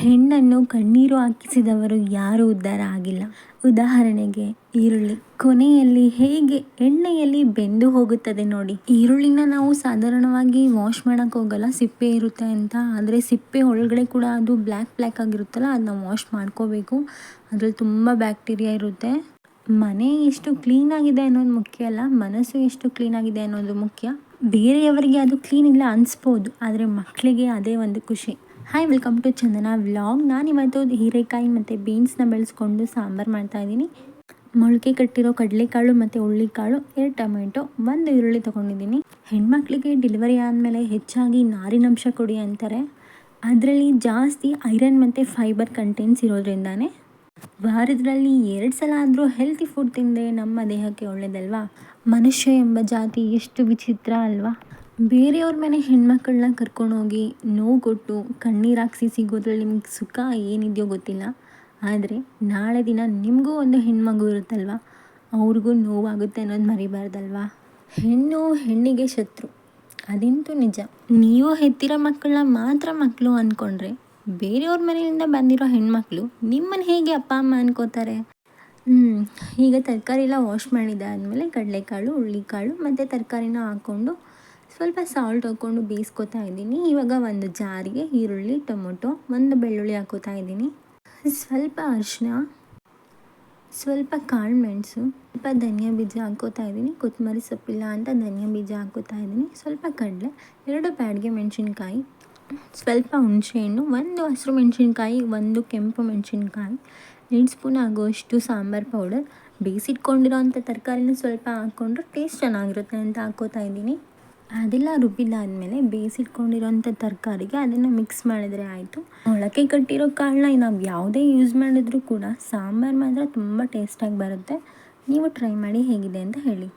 ಹೆಣ್ಣನ್ನು ಕಣ್ಣೀರು ಹಾಕಿಸಿದವರು ಯಾರೂ ಉದ್ಧಾರ ಆಗಿಲ್ಲ. ಉದಾಹರಣೆಗೆ, ಈರುಳ್ಳಿ. ಕೊನೆಯಲ್ಲಿ ಹೇಗೆ ಎಣ್ಣೆಯಲ್ಲಿ ಬೆಂದು ಹೋಗುತ್ತದೆ ನೋಡಿ. ಈರುಳ್ಳಿನ ನಾವು ಸಾಧಾರಣವಾಗಿ ವಾಶ್ ಮಾಡೋಕ್ಕೆ ಹೋಗಲ್ಲ, ಸಿಪ್ಪೆ ಇರುತ್ತೆ ಅಂತ. ಆದರೆ ಸಿಪ್ಪೆ ಒಳಗಡೆ ಕೂಡ ಅದು ಬ್ಲ್ಯಾಕ್ ಬ್ಲ್ಯಾಕ್ ಆಗಿರುತ್ತಲ್ಲ, ಅದನ್ನ ವಾಶ್ ಮಾಡ್ಕೋಬೇಕು. ಅದ್ರಲ್ಲಿ ತುಂಬ ಬ್ಯಾಕ್ಟೀರಿಯಾ ಇರುತ್ತೆ. ಮನೆ ಎಷ್ಟು ಕ್ಲೀನಾಗಿದೆ ಅನ್ನೋದು ಮುಖ್ಯ ಅಲ್ಲ, ಮನಸ್ಸು ಎಷ್ಟು ಕ್ಲೀನಾಗಿದೆ ಅನ್ನೋದು ಮುಖ್ಯ. ಬೇರೆಯವರಿಗೆ ಅದು ಕ್ಲೀನ್ ಇಲ್ಲ ಅನಿಸ್ಬೋದು, ಆದರೆ ಮಕ್ಕಳಿಗೆ ಅದೇ ಒಂದು ಖುಷಿ. Hi welcome to Chandana vlog ನಾನಿವತ್ತು ಹೀರೆಕಾಯಿ ಮತ್ತು ಬೀನ್ಸ್ನ ಬೆಳೆಸ್ಕೊಂಡು ಸಾಂಬಾರು ಮಾಡ್ತಾಯಿದ್ದೀನಿ ಮೊಳಕೆ ಕಟ್ಟಿರೋ ಕಡಲೆಕಾಳು ಮತ್ತು ಹುಳ್ಳಿಕಾಳು ಎರಡು ಟೊಮೆಟೊ, ಒಂದು ಈರುಳ್ಳಿ ತೊಗೊಂಡಿದ್ದೀನಿ. ಹೆಣ್ಮಕ್ಳಿಗೆ ಡೆಲಿವರಿ ಆದಮೇಲೆ ಹೆಚ್ಚಾಗಿ ನಾರಿನಂಶ ಕೊಡಿ ಅಂತಾರೆ. ಅದರಲ್ಲಿ ಜಾಸ್ತಿ ಐರನ್ ಮತ್ತು ಫೈಬರ್ ಕಂಟೆಂಟ್ಸ್ ಇರೋದ್ರಿಂದಾನೇ. ವಾರದಲ್ಲಿ ಎರಡು ಸಲ ಆದರೂ ಹೆಲ್ತಿ ಫುಡ್ ತಿಂದರೆ ನಮ್ಮ ದೇಹಕ್ಕೆ ಒಳ್ಳೆಯದಲ್ವಾ ಮನುಷ್ಯ ಎಂಬ ಜಾತಿ ಎಷ್ಟು ವಿಚಿತ್ರ ಅಲ್ವಾ? ಬೇರೆಯವ್ರ ಮನೆ ಹೆಣ್ಮಕ್ಳನ್ನ ಕರ್ಕೊಂಡೋಗಿ ನೋವು ಕೊಟ್ಟು ಕಣ್ಣೀರು ಹಾಕ್ಸಿ ಸಿಗೋದ್ರಲ್ಲಿ ನಿಮ್ಗೆ ಸುಖ ಏನಿದೆಯೋ ಗೊತ್ತಿಲ್ಲ. ಆದರೆ ನಾಳೆ ದಿನ ನಿಮಗೂ ಒಂದು ಹೆಣ್ಮಗು ಇರುತ್ತಲ್ವ? ಅವ್ರಿಗೂ ನೋವಾಗುತ್ತೆ ಅನ್ನೋದು ಮರಿಬಾರ್ದಲ್ವಾ? ಹೆಣ್ಣು ಹೆಣ್ಣಿಗೆ ಶತ್ರು. ಅದಂತೂ ನಿಜ. ನೀವು ಹೆತ್ತಿರೋ ಮಕ್ಕಳನ್ನ ಮಾತ್ರ ಮಕ್ಕಳು ಅಂದ್ಕೊಂಡ್ರೆ ಬೇರೆಯವ್ರ ಮನೆಯಿಂದ ಬಂದಿರೋ ಹೆಣ್ಮಕ್ಳು ನಿಮ್ಮನ್ನು ಹೇಗೆ ಅಪ್ಪ, ಅಮ್ಮ ಅನ್ಕೋತಾರೆ? ಈಗ ತರಕಾರಿ ಎಲ್ಲ ವಾಶ್ ಮಾಡಿದ್ದಾದಮೇಲೆ ಕಡಲೆಕಾಳು, ಹುಳ್ಳಿಕಾಳು ಮತ್ತು ತರಕಾರಿನ ಹಾಕ್ಕೊಂಡು ಸ್ವಲ್ಪ ಸಾಲ್ಟ್ ಹಾಕ್ಕೊಂಡು ಬೇಯಿಸ್ಕೊತಾ ಇದ್ದೀನಿ. ಇವಾಗ ಒಂದು ಜಾರಿಗೆ ಈರುಳ್ಳಿ, ಟೊಮೊಟೊ, ಒಂದು ಬೆಳ್ಳುಳ್ಳಿ ಹಾಕೋತಾ ಇದ್ದೀನಿ. ಸ್ವಲ್ಪ ಅರಿಶಿನ ಸ್ವಲ್ಪ ಕಾಳು ಮೆಣಸು, ಸ್ವಲ್ಪ ಧನಿಯಾ ಬೀಜ ಹಾಕೋತಾ ಇದ್ದೀನಿ. ಕೊತ್ತಂಬರಿ ಸೊಪ್ಪಿಲ್ಲ ಅಂತ ಧನಿಯಾ ಬೀಜ ಹಾಕೋತಾ ಇದ್ದೀನಿ. ಸ್ವಲ್ಪ ಕಡಲೆ, ಎರಡು ಬ್ಯಾಡಿಗೆ ಮೆಣಸಿನ್ಕಾಯಿ, ಸ್ವಲ್ಪ ಹುಣಸೆಹಣ್ಣು ಒಂದು ಹಸಿರು ಮೆಣಸಿನ್ಕಾಯಿ, ಒಂದು ಕೆಂಪು ಮೆಣಸಿನ್ಕಾಯಿ, ಎರಡು ಸ್ಪೂನ್ ಆಗುವಷ್ಟು ಸಾಂಬಾರು ಪೌಡರ್. ಬೇಯಿಸಿಟ್ಕೊಂಡಿರೋ ಅಂಥ ತರಕಾರಿನ ಸ್ವಲ್ಪ ಹಾಕ್ಕೊಂಡ್ರೆ ಟೇಸ್ಟ್ ಚೆನ್ನಾಗಿರುತ್ತೆ ಅಂತ ಹಾಕೋತಾ ಇದ್ದೀನಿ. ಅದೆಲ್ಲ ರುಬ್ಬಿದಾದ್ಮೇಲೆ ಬೇಯಿಸಿಟ್ಕೊಂಡಿರೋಂಥ ತರಕಾರಿಗೆ ಅದನ್ನು ಮಿಕ್ಸ್ ಮಾಡಿದ್ರೆ ಆಯಿತು. ಮೊಳಕೆ ಕಟ್ಟಿರೋ ಕಾಳನ್ನ ನಾವು ಯಾವುದೇ ಯೂಸ್ ಮಾಡಿದ್ರೂ ಕೂಡ ಸಾಂಬಾರು ಮಾತ್ರ ತುಂಬ ಟೇಸ್ಟಾಗಿ ಬರುತ್ತೆ. ನೀವು ಟ್ರೈ ಮಾಡಿ ಹೇಗಿದೆ ಅಂತ ಹೇಳಿ.